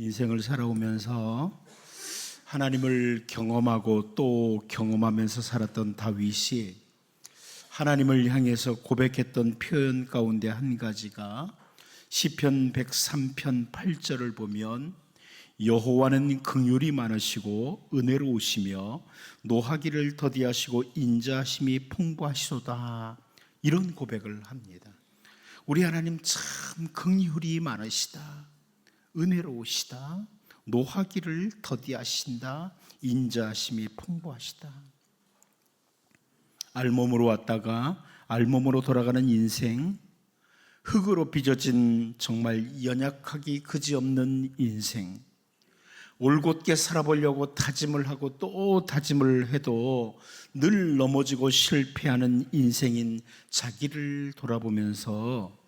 인생을 살아오면서 하나님을 경험하고 또 경험하면서 살았던 다윗이 하나님을 향해서 고백했던 표현 가운데 한 가지가 시편 103편 8절을 보면 여호와는 긍휼이 많으시고 은혜로우시며 노하기를 더디하시고 인자심이 풍부하시도다 이런 고백을 합니다. 우리 하나님 참 긍휼이 많으시다. 은혜로우시다. 노하기를 더디하신다. 인자심이 풍부하시다. 알몸으로 왔다가 알몸으로 돌아가는 인생, 흙으로 빚어진 정말 연약하기 그지없는 인생, 올곧게 살아보려고 다짐을 하고 또 다짐을 해도 늘 넘어지고 실패하는 인생인 자기를 돌아보면서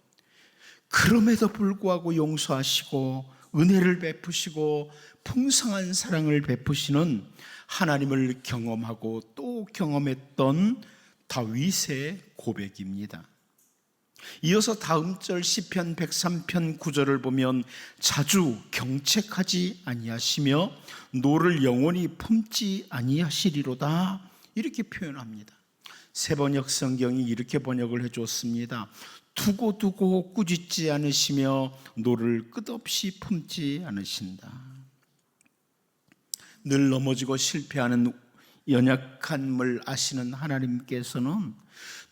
그럼에도 불구하고 용서하시고 은혜를 베푸시고 풍성한 사랑을 베푸시는 하나님을 경험하고 또 경험했던 다윗의 고백입니다. 이어서 다음 절 시편 103편 9절을 보면 자주 경책하지 아니하시며 노를 영원히 품지 아니하시리로다 이렇게 표현합니다. 세번역 성경이 이렇게 번역을 해 줬습니다. 두고 두고 꾸짖지 않으시며 노를 끝없이 품지 않으신다. 늘 넘어지고 실패하는 연약함을 아시는 하나님께서는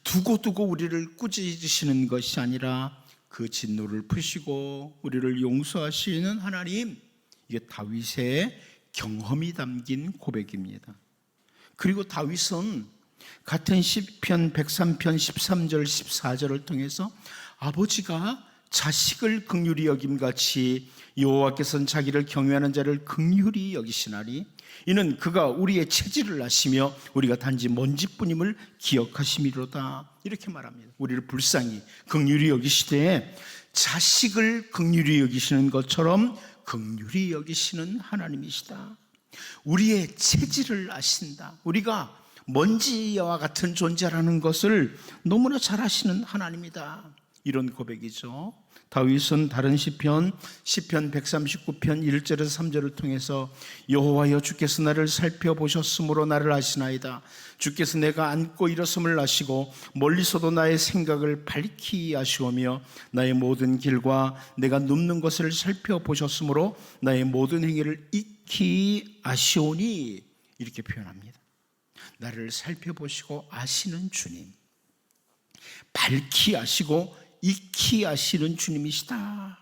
두고두고 우리를 꾸짖으시는 것이 아니라 그 진노를 푸시고 우리를 용서하시는 하나님 이게 다윗의 경험이 담긴 고백입니다. 그리고 다윗은 같은 시편 103편 13절 14절을 통해서 아버지가 자식을 극률히 여김 같이 여호와께서는 자기를 경외하는 자를 극률히 여기시나니 이는 그가 우리의 체질을 아시며 우리가 단지 먼지뿐임을 기억하심이로다 이렇게 말합니다. 우리를 불쌍히 극률히 여기시되 자식을 극률히 여기시는 것처럼 극률히 여기시는 하나님이시다. 우리의 체질을 아신다. 우리가 먼지와 같은 존재라는 것을 너무나 잘 아시는 하나님이다. 이런 고백이죠. 다윗은 다른 시편 시편 139편 1절에서 3절을 통해서 여호와여 주께서 나를 살펴보셨으므로 나를 아시나이다. 주께서 내가 앉고 일어섬을 아시고 멀리서도 나의 생각을 밝히 아시오며 나의 모든 길과 내가 눕는 것을 살펴보셨으므로 나의 모든 행위를 익히 아시오니 이렇게 표현합니다. 나를 살펴보시고 아시는 주님. 밝히 아시고 익히 아시는 주님이시다.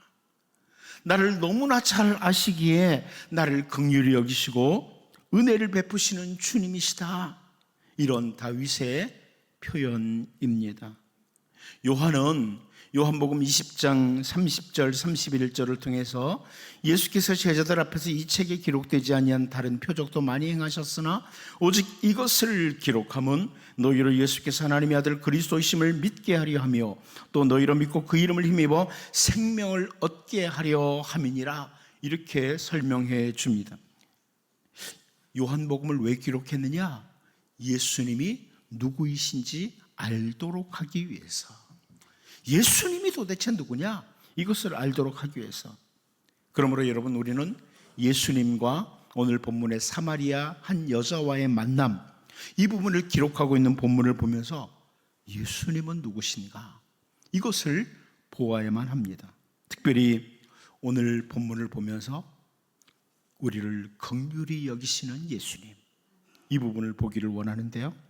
나를 너무나 잘 아시기에 나를 극률히 여기시고 은혜를 베푸시는 주님이시다. 이런 다윗의 표현입니다. 요한은 요한복음 20장 30절 31절을 통해서 예수께서 제자들 앞에서 이 책에 기록되지 아니한 다른 표적도 많이 행하셨으나 오직 이것을 기록함은 너희로 예수께서 하나님의 아들 그리스도이심을 믿게 하려 하며 또 너희로 믿고 그 이름을 힘입어 생명을 얻게 하려 함이니라 이렇게 설명해 줍니다. 요한복음을 왜 기록했느냐? 예수님이 누구이신지 알도록 하기 위해서. 예수님이 도대체 누구냐? 이것을 알도록 하기 위해서. 그러므로 여러분 우리는 예수님과 오늘 본문의 사마리아 한 여자와의 만남 이 부분을 기록하고 있는 본문을 보면서 예수님은 누구신가? 이것을 보아야만 합니다. 특별히 오늘 본문을 보면서 우리를 긍휼히 여기시는 예수님 이 부분을 보기를 원하는데요.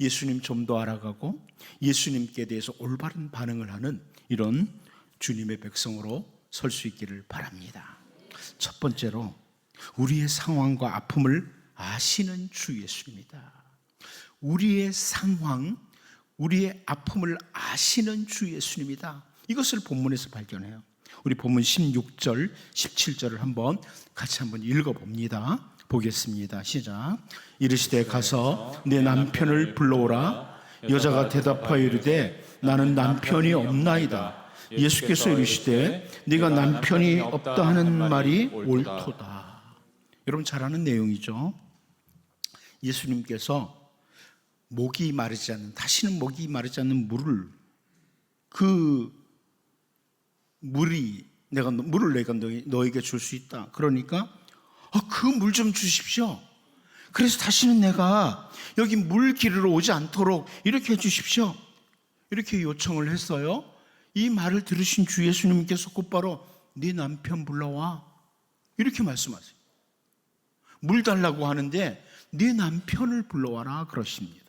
예수님 좀 더 알아가고 예수님께 대해서 올바른 반응을 하는 이런 주님의 백성으로 설 수 있기를 바랍니다. 첫 번째로 우리의 상황과 아픔을 아시는 주 예수입니다. 우리의 상황, 우리의 아픔을 아시는 주 예수님이다. 이것을 본문에서 발견해요. 우리 본문 16절, 17절을 한번 같이 한번 읽어 봅니다. 보겠습니다. 시작. 이르시되 가서 내 남편을 불러오라. 여자가 대답하여 이르되 나는 남편이 없나이다. 예수께서 이르시되 네가 남편이 없다 하는 말이 옳도다. 여러분 잘 아는 내용이죠. 예수님께서 목이 마르지 않는 다시는 목이 마르지 않는 물을 그 물이 내가 너- 물을 내가 너에게 줄 수 있다. 그러니까 그 물 좀 주십시오. 그래서 다시는 내가 여기 물 기르러 오지 않도록 이렇게 해 주십시오. 이렇게 요청을 했어요. 이 말을 들으신 주 예수님께서 곧바로 네 남편 불러와 이렇게 말씀하세요. 물 달라고 하는데 네 남편을 불러와라 그러십니다.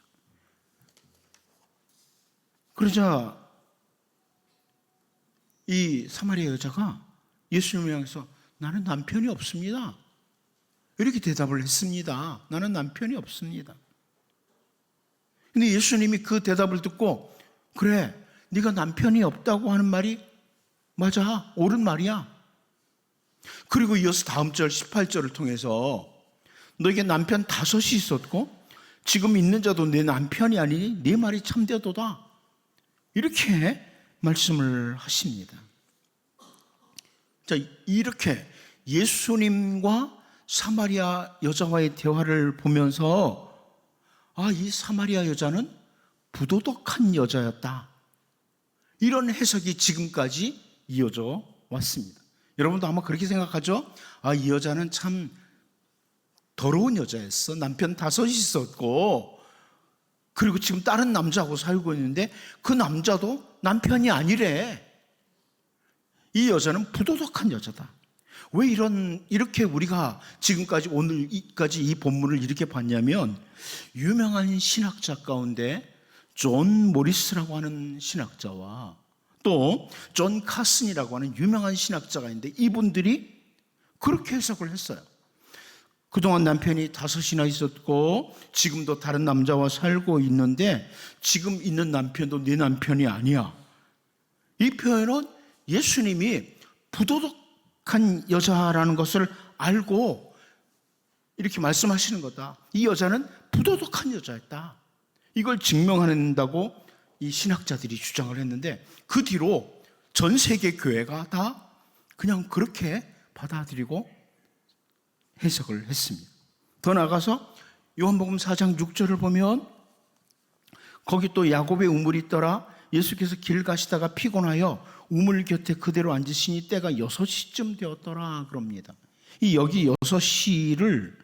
그러자 이 사마리아 여자가 예수님을 향해서 나는 남편이 없습니다. 이렇게 대답을 했습니다. 나는 남편이 없습니다. 근데 예수님이 그 대답을 듣고 그래 네가 남편이 없다고 하는 말이 맞아 옳은 말이야. 그리고 이어서 다음 절 18절을 통해서 너에게 남편 다섯이 있었고 지금 있는 자도 내 남편이 아니니 네 말이 참되도다. 이렇게 말씀을 하십니다. 자, 이렇게 예수님과 사마리아 여자와의 대화를 보면서 아, 이 사마리아 여자는 부도덕한 여자였다. 이런 해석이 지금까지 이어져 왔습니다. 여러분도 아마 그렇게 생각하죠? 아, 이 여자는 참 더러운 여자였어. 남편 다섯이 있었고, 그리고 지금 다른 남자하고 살고 있는데 그 남자도 남편이 아니래. 이 여자는 부도덕한 여자다. 왜 이런 이렇게 우리가 지금까지 오늘까지 이 본문을 이렇게 봤냐면 유명한 신학자 가운데 존 모리스라고 하는 신학자와 또 존 카슨이라고 하는 유명한 신학자가 있는데 이분들이 그렇게 해석을 했어요. 그동안 남편이 다섯이나 있었고 지금도 다른 남자와 살고 있는데 지금 있는 남편도 내 남편이 아니야. 이 표현은 예수님이 부도덕 한 여자라는 것을 알고 이렇게 말씀하시는 거다. 이 여자는 부도덕한 여자였다. 이걸 증명한다고 이 신학자들이 주장을 했는데 그 뒤로 전 세계 교회가 다 그냥 그렇게 받아들이고 해석을 했습니다. 더 나아가서 요한복음 4장 6절을 보면 거기 또 야곱의 우물이 있더라 예수께서 길 가시다가 피곤하여 우물 곁에 그대로 앉으시니 때가 여섯 시쯤 되었더라 그럽니다. 이 여기 여섯 시를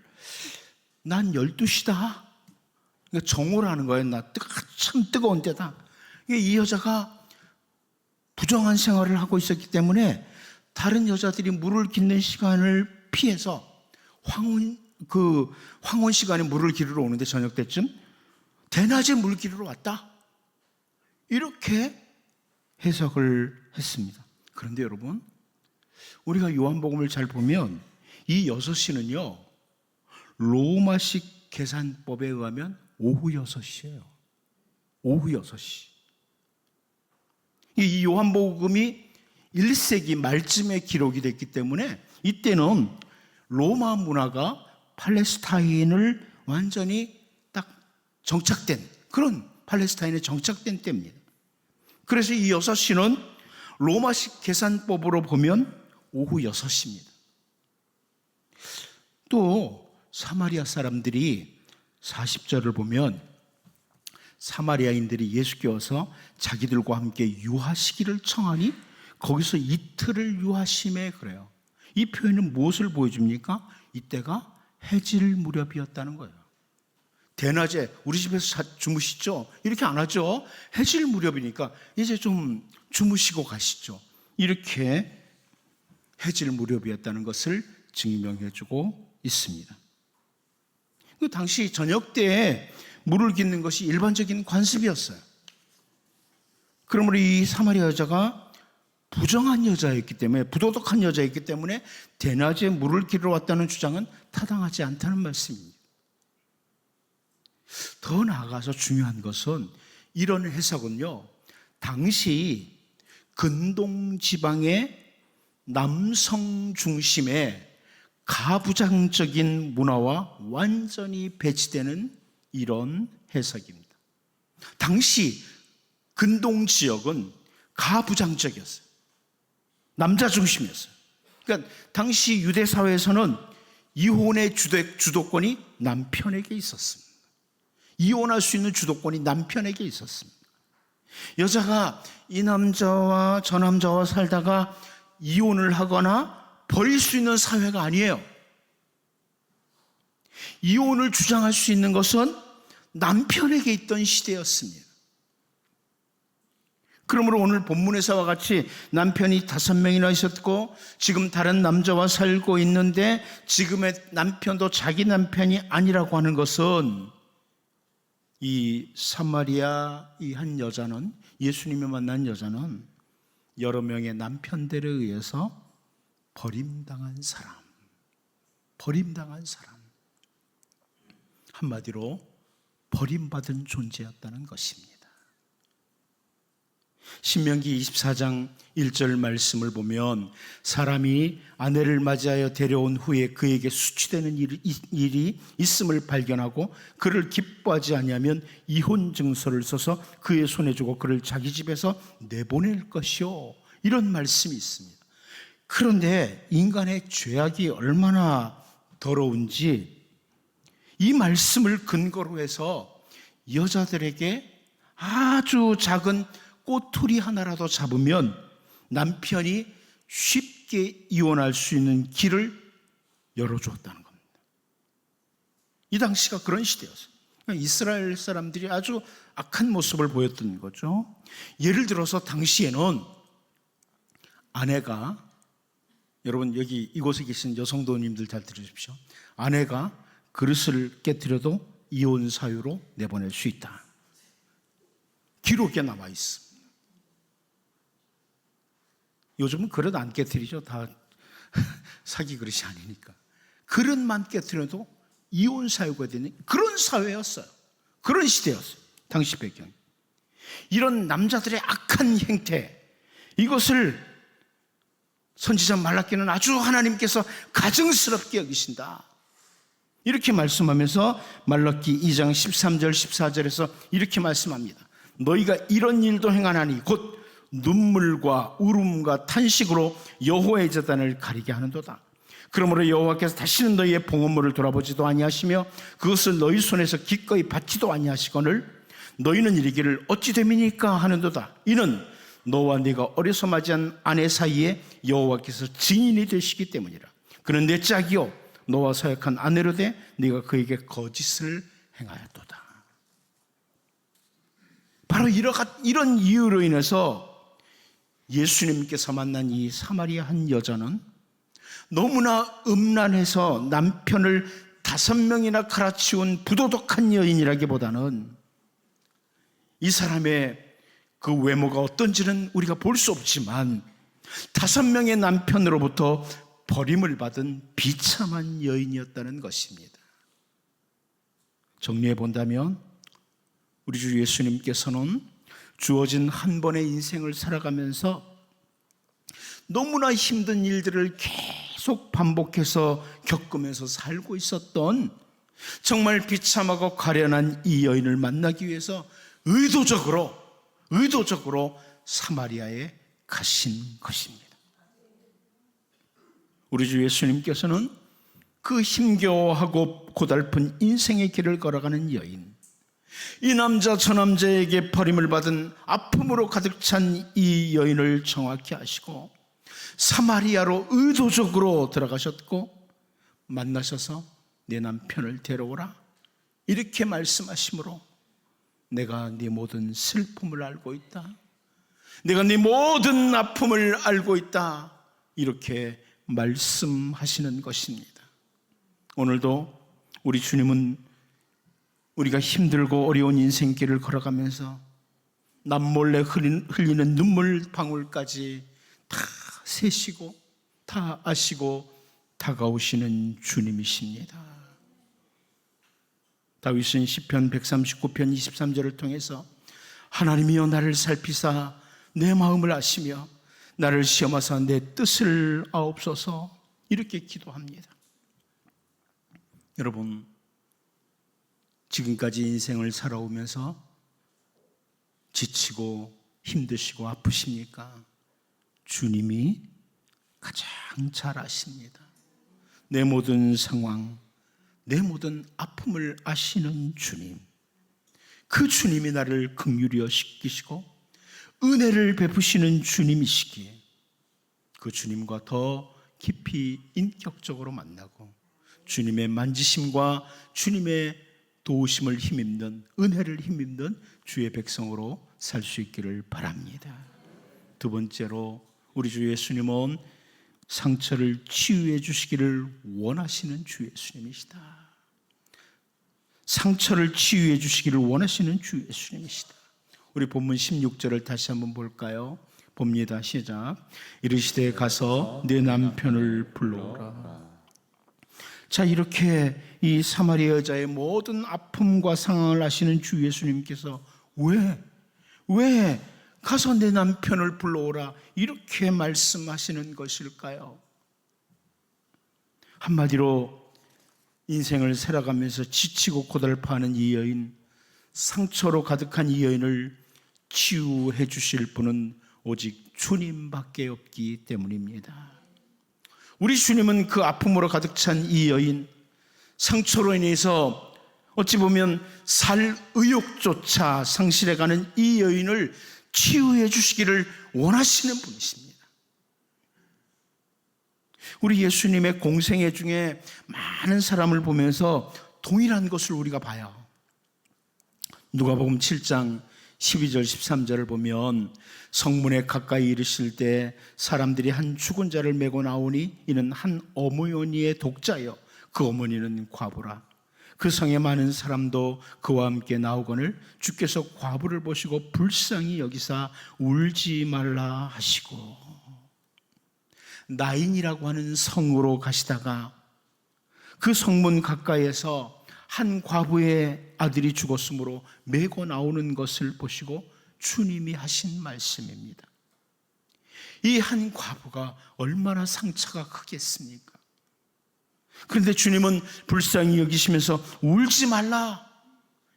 난 열두 시다. 그러니까 정오라는 거예요. 나 뜨, 참 뜨거운 때다. 이 여자가 부정한 생활을 하고 있었기 때문에 다른 여자들이 물을 깃는 시간을 피해서 황혼 그 황혼 시간에 물을 기르러 오는데 저녁 때쯤 대낮에 물 기르러 왔다. 이렇게 해석을 했습니다. 그런데 여러분, 우리가 요한복음을 잘 보면 이 여섯 시는요, 로마식 계산법에 의하면 오후 여섯 시예요. 오후 여섯 시. 이 요한복음이 1세기 말쯤에 기록이 됐기 때문에 이때는 로마 문화가 팔레스타인을 완전히 딱 정착된 그런 팔레스타인에 정착된 때입니다. 그래서 이 6시는 로마식 계산법으로 보면 오후 6시입니다. 또 사마리아 사람들이 40절을 보면 사마리아인들이 예수께 와서 자기들과 함께 유하시기를 청하니 거기서 이틀을 유하심에 그래요. 이 표현은 무엇을 보여줍니까? 이때가 해질 무렵이었다는 거예요. 대낮에 우리 집에서 주무시죠? 이렇게 안 하죠? 해질 무렵이니까 이제 좀 주무시고 가시죠. 이렇게 해질 무렵이었다는 것을 증명해 주고 있습니다. 그 당시 저녁 때에 물을 깃는 것이 일반적인 관습이었어요. 그러므로 이 사마리아 여자가 부정한 여자였기 때문에 부도덕한 여자였기 때문에 대낮에 물을 기르러 왔다는 주장은 타당하지 않다는 말씀입니다. 더 나아가서 중요한 것은 이런 해석은요. 당시 근동 지방의 남성 중심의 가부장적인 문화와 완전히 배치되는 이런 해석입니다. 당시 근동 지역은 가부장적이었어요. 남자 중심이었어요. 그러니까 당시 유대 사회에서는 이혼의 주도권이 남편에게 있었습니다. 이혼할 수 있는 주도권이 남편에게 있었습니다. 여자가 이 남자와 저 남자와 살다가 이혼을 하거나 버릴 수 있는 사회가 아니에요. 이혼을 주장할 수 있는 것은 남편에게 있던 시대였습니다. 그러므로 오늘 본문에서와 같이 남편이 다섯 명이나 있었고 지금 다른 남자와 살고 있는데 지금의 남편도 자기 남편이 아니라고 하는 것은 이 사마리아 이 한 여자는 예수님이 만난 여자는 여러 명의 남편들에 의해서 버림당한 사람, 버림당한 사람. 한마디로 버림받은 존재였다는 것입니다. 신명기 24장 1절 말씀을 보면 사람이 아내를 맞이하여 데려온 후에 그에게 수치되는 일이, 있음을 발견하고 그를 기뻐하지 아니하면 이혼 증서를 써서 그의 손에 주고 그를 자기 집에서 내보낼 것이요 이런 말씀이 있습니다. 그런데 인간의 죄악이 얼마나 더러운지 이 말씀을 근거로 해서 여자들에게 아주 작은 꼬투리 하나라도 잡으면 남편이 쉽게 이혼할 수 있는 길을 열어주었다는 겁니다. 이 당시가 그런 시대였어요. 그러니까 이스라엘 사람들이 아주 악한 모습을 보였던 거죠. 예를 들어서 당시에는 아내가 여러분 여기 이곳에 계신 여성도님들 잘 들으십시오. 아내가 그릇을 깨뜨려도 이혼 사유로 내보낼 수 있다. 기록에 남아 있습니다. 요즘은 그릇 안 깨뜨리죠. 다 사기 그릇이 아니니까. 그릇만 깨뜨려도 이혼 사유가 되는 그런 사회였어요. 그런 시대였어요. 당시 배경. 이런 남자들의 악한 행태, 이것을 선지자 말라기는 아주 하나님께서 가증스럽게 여기신다. 이렇게 말씀하면서 말라기 2장 13절 14절에서 이렇게 말씀합니다. 너희가 이런 일도 행하나니 곧 눈물과 울음과 탄식으로 여호와의 재단을 가리게 하는도다. 그러므로 여호와께서 다시는 너희의 봉헌물을 돌아보지도 아니하시며 그것을 너희 손에서 기꺼이 받지도 아니하시거늘 너희는 이르기를 어찌 됨이니까 하는도다. 이는 너와 네가 어려서 맞이한 아내 사이에 여호와께서 증인이 되시기 때문이라. 그는 내 짝이요 너와 서약한 아내로 돼 네가 그에게 거짓을 행하였도다. 바로 이런 이유로 인해서 예수님께서 만난 이 사마리아 한 여자는 너무나 음란해서 남편을 다섯 명이나 갈아치운 부도덕한 여인이라기보다는 이 사람의 그 외모가 어떤지는 우리가 볼 수 없지만 다섯 명의 남편으로부터 버림을 받은 비참한 여인이었다는 것입니다. 정리해 본다면 우리 주 예수님께서는 주어진 한 번의 인생을 살아가면서 너무나 힘든 일들을 계속 반복해서 겪으면서 살고 있었던 정말 비참하고 가련한 이 여인을 만나기 위해서 의도적으로, 의도적으로 사마리아에 가신 것입니다. 우리 주 예수님께서는 그 힘겨워하고 고달픈 인생의 길을 걸어가는 여인, 이 남자 저 남자에게 버림을 받은 아픔으로 가득 찬 이 여인을 정확히 아시고 사마리아로 의도적으로 들어가셨고 만나셔서 내 남편을 데려오라 이렇게 말씀하심으로 내가 네 모든 슬픔을 알고 있다. 내가 네 모든 아픔을 알고 있다. 이렇게 말씀하시는 것입니다. 오늘도 우리 주님은 우리가 힘들고 어려운 인생길을 걸어가면서 남몰래 흘리는 눈물 방울까지 다 세시고 다 아시고 다가오시는 주님이십니다. 다윗은 시편 139편 23절을 통해서 하나님이여 나를 살피사 내 마음을 아시며 나를 시험하사 내 뜻을 아옵소서 이렇게 기도합니다. 여러분 지금까지 인생을 살아오면서 지치고 힘드시고 아프십니까? 주님이 가장 잘 아십니다. 내 모든 상황, 내 모든 아픔을 아시는 주님. 그 주님이 나를 극률여 시키시고 은혜를 베푸시는 주님이시기에 그 주님과 더 깊이 인격적으로 만나고 주님의 만지심과 주님의 도우심을 힘입는 은혜를 힘입는 주의 백성으로 살 수 있기를 바랍니다. 두 번째로 우리 주 예수님은 상처를 치유해 주시기를 원하시는 주 예수님이시다. 상처를 치유해 주시기를 원하시는 주 예수님이시다. 우리 본문 16절을 다시 한번 볼까요? 봅니다. 시작. 이르시되 가서 내 남편을 불러오라. 자, 이렇게 이 사마리아 여자의 모든 아픔과 상황을 아시는 주 예수님께서 왜, 왜 가서 내 남편을 불러오라 이렇게 말씀하시는 것일까요? 한마디로 인생을 살아가면서 지치고 고달파하는 이 여인, 상처로 가득한 이 여인을 치유해 주실 분은 오직 주님밖에 없기 때문입니다. 우리 주님은 그 아픔으로 가득 찬 이 여인, 상처로 인해서 어찌 보면 살 의욕조차 상실해가는 이 여인을 치유해 주시기를 원하시는 분이십니다. 우리 예수님의 공생애 중에 많은 사람을 보면서 동일한 것을 우리가 봐요. 누가복음 7장 12절 13절을 보면 성문에 가까이 이르실 때 사람들이 한 죽은 자를 메고 나오니 이는 한 어머니의 독자여. 그 어머니는 과부라. 그 성에 많은 사람도 그와 함께 나오거늘 주께서 과부를 보시고 불쌍히 여기사 울지 말라 하시고. 나인이라고 하는 성으로 가시다가 그 성문 가까이에서 한 과부의 아들이 죽었으므로 메고 나오는 것을 보시고 주님이 하신 말씀입니다. 이 한 과부가 얼마나 상처가 크겠습니까? 그런데 주님은 불쌍히 여기시면서 울지 말라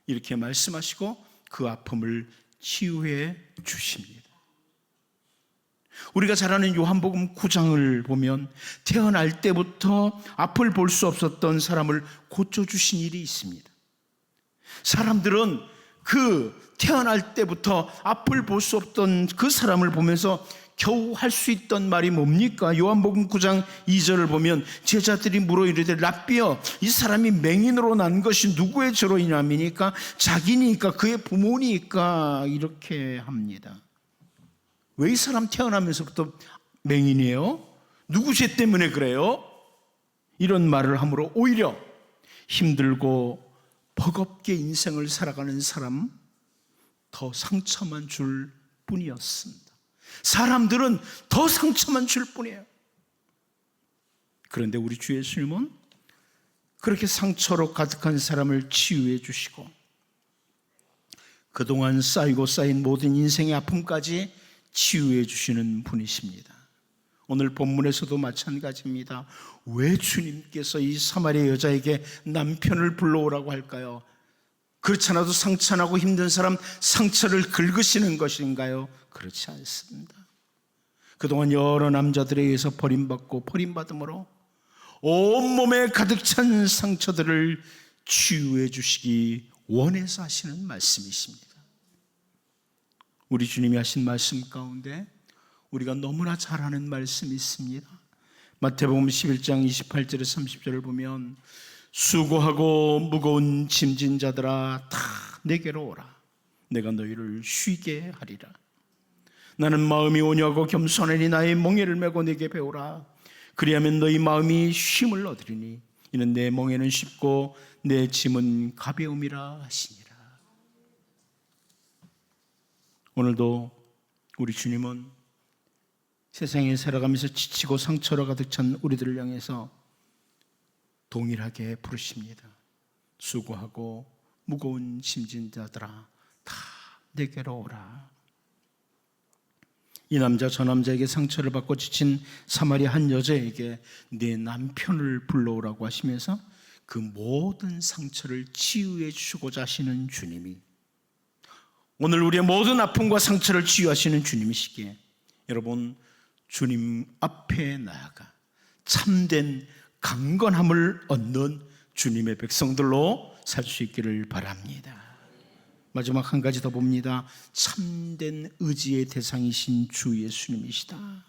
이렇게 말씀하시고 그 아픔을 치유해 주십니다. 우리가 잘 아는 요한복음 9장을 보면 태어날 때부터 앞을 볼 수 없었던 사람을 고쳐주신 일이 있습니다. 사람들은 그 태어날 때부터 앞을 볼 수 없던 그 사람을 보면서 겨우 할 수 있던 말이 뭡니까? 요한복음 9장 2절을 보면 제자들이 물어 이르되 랍비여 이 사람이 맹인으로 난 것이 누구의 저로이냐입니까? 자기니까 그의 부모니까 이렇게 합니다. 왜 이 사람 태어나면서부터 맹인이에요? 누구 죄 때문에 그래요? 이런 말을 함으로 오히려 힘들고 버겁게 인생을 살아가는 사람 더 상처만 줄 뿐이었습니다. 사람들은 더 상처만 줄 뿐이에요. 그런데 우리 주 예수님은 그렇게 상처로 가득한 사람을 치유해 주시고 그동안 쌓이고 쌓인 모든 인생의 아픔까지 치유해 주시는 분이십니다. 오늘 본문에서도 마찬가지입니다. 왜 주님께서 이 사마리아 여자에게 남편을 불러오라고 할까요? 그렇지 않아도 상처나고 힘든 사람 상처를 긁으시는 것인가요? 그렇지 않습니다. 그동안 여러 남자들에 의해서 버림받고 버림받음으로 온몸에 가득 찬 상처들을 치유해 주시기 원해서 하시는 말씀이십니다. 우리 주님이 하신 말씀 가운데 우리가 너무나 잘 아는 말씀이 있습니다. 마태복음 11장 28절에 30절을 보면 수고하고 무거운 짐진 자들아 다 내게로 오라. 내가 너희를 쉬게 하리라. 나는 마음이 온유하고 겸손하니 나의 멍에를 메고 내게 배우라. 그리하면 너희 마음이 쉼을 얻으리니 이는 내 멍에는 쉽고 내 짐은 가벼움이라 하시니라. 오늘도 우리 주님은 세상에 살아가면서 지치고 상처로 가득 찬 우리들을 향해서 동일하게 부르십니다. 수고하고 무거운 짐진 자들아 다 내게로 오라. 이 남자 저 남자에게 상처를 받고 지친 사마리아 한 여자에게 내 남편을 불러오라고 하시면서 그 모든 상처를 치유해 주시고자 하시는 주님이 오늘 우리의 모든 아픔과 상처를 치유하시는 주님이시기에 여러분 주님 앞에 나아가 참된 강건함을 얻는 주님의 백성들로 살 수 있기를 바랍니다. 마지막 한 가지 더 봅니다. 참된 의지의 대상이신 주 예수님이시다.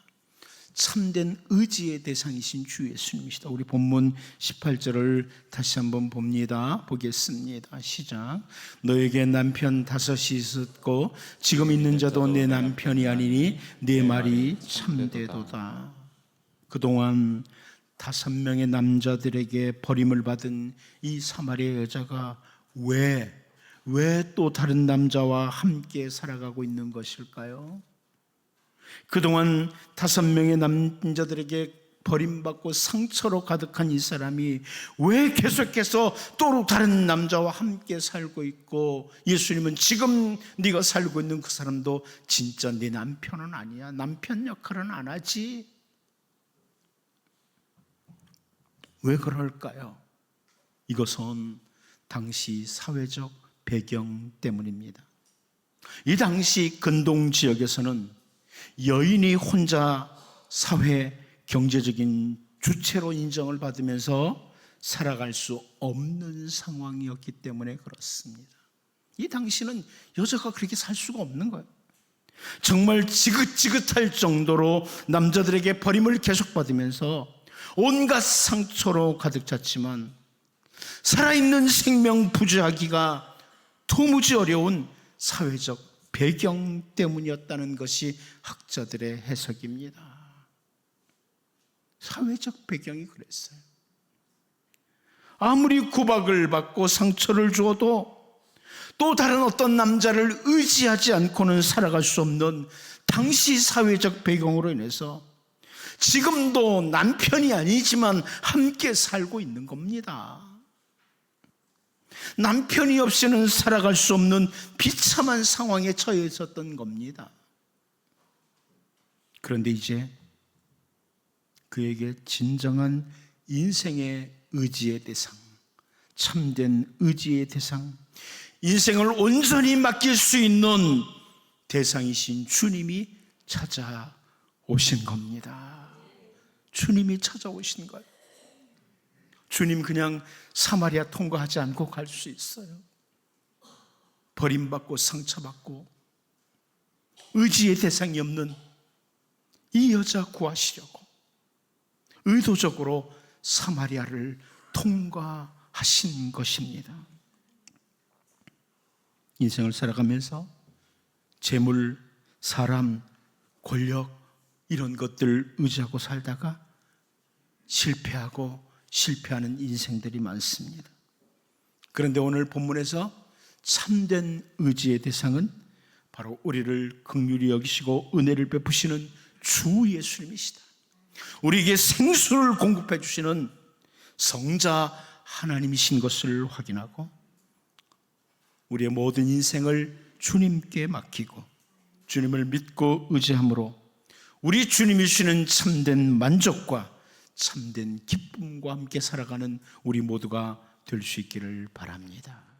참된 의지의 대상이신 주 예수님이시다. 우리 본문 18절을 다시 한번 봅니다. 보겠습니다. 시작. 너에게 남편 다섯이 있었고 지금 있는 자도 내 남편이 아니니 내 말이 참되도다. 그동안 다섯 명의 남자들에게 버림을 받은 이 사마리아 여자가 왜, 왜 또 다른 남자와 함께 살아가고 있는 것일까요? 그동안 다섯 명의 남자들에게 버림받고 상처로 가득한 이 사람이 왜 계속해서 또 다른 남자와 함께 살고 있고 예수님은 지금 네가 살고 있는 그 사람도 진짜 네 남편은 아니야. 남편 역할은 안 하지. 왜 그럴까요? 이것은 당시 사회적 배경 때문입니다. 이 당시 근동 지역에서는 여인이 혼자 사회 경제적인 주체로 인정을 받으면서 살아갈 수 없는 상황이었기 때문에 그렇습니다. 이 당시는 여자가 그렇게 살 수가 없는 거예요. 정말 지긋지긋할 정도로 남자들에게 버림을 계속받으면서 온갖 상처로 가득 찼지만 살아있는 생명 부지하기가 도무지 어려운 사회적 배경 때문이었다는 것이 학자들의 해석입니다. 사회적 배경이 그랬어요. 아무리 구박을 받고 상처를 주어도 또 다른 어떤 남자를 의지하지 않고는 살아갈 수 없는 당시 사회적 배경으로 인해서 지금도 남편이 아니지만 함께 살고 있는 겁니다. 남편이 없이는 살아갈 수 없는 비참한 상황에 처해 있었던 겁니다. 그런데 이제 그에게 진정한 인생의 의지의 대상, 참된 의지의 대상, 인생을 온전히 맡길 수 있는 대상이신 주님이 찾아오신 겁니다. 주님이 찾아오신 거예요. 주님 그냥 사마리아 통과하지 않고 갈 수 있어요. 버림받고 상처받고 의지의 대상이 없는 이 여자 구하시려고 의도적으로 사마리아를 통과하신 것입니다. 인생을 살아가면서 재물, 사람, 권력 이런 것들 의지하고 살다가 실패하고 실패하는 인생들이 많습니다. 그런데 오늘 본문에서 참된 의지의 대상은 바로 우리를 극률히 여기시고 은혜를 베푸시는 주 예수님이시다. 우리에게 생수를 공급해 주시는 성자 하나님이신 것을 확인하고 우리의 모든 인생을 주님께 맡기고 주님을 믿고 의지함으로 우리 주님이 주시는 참된 만족과 참된 기쁨과 함께 살아가는 우리 모두가 될 수 있기를 바랍니다.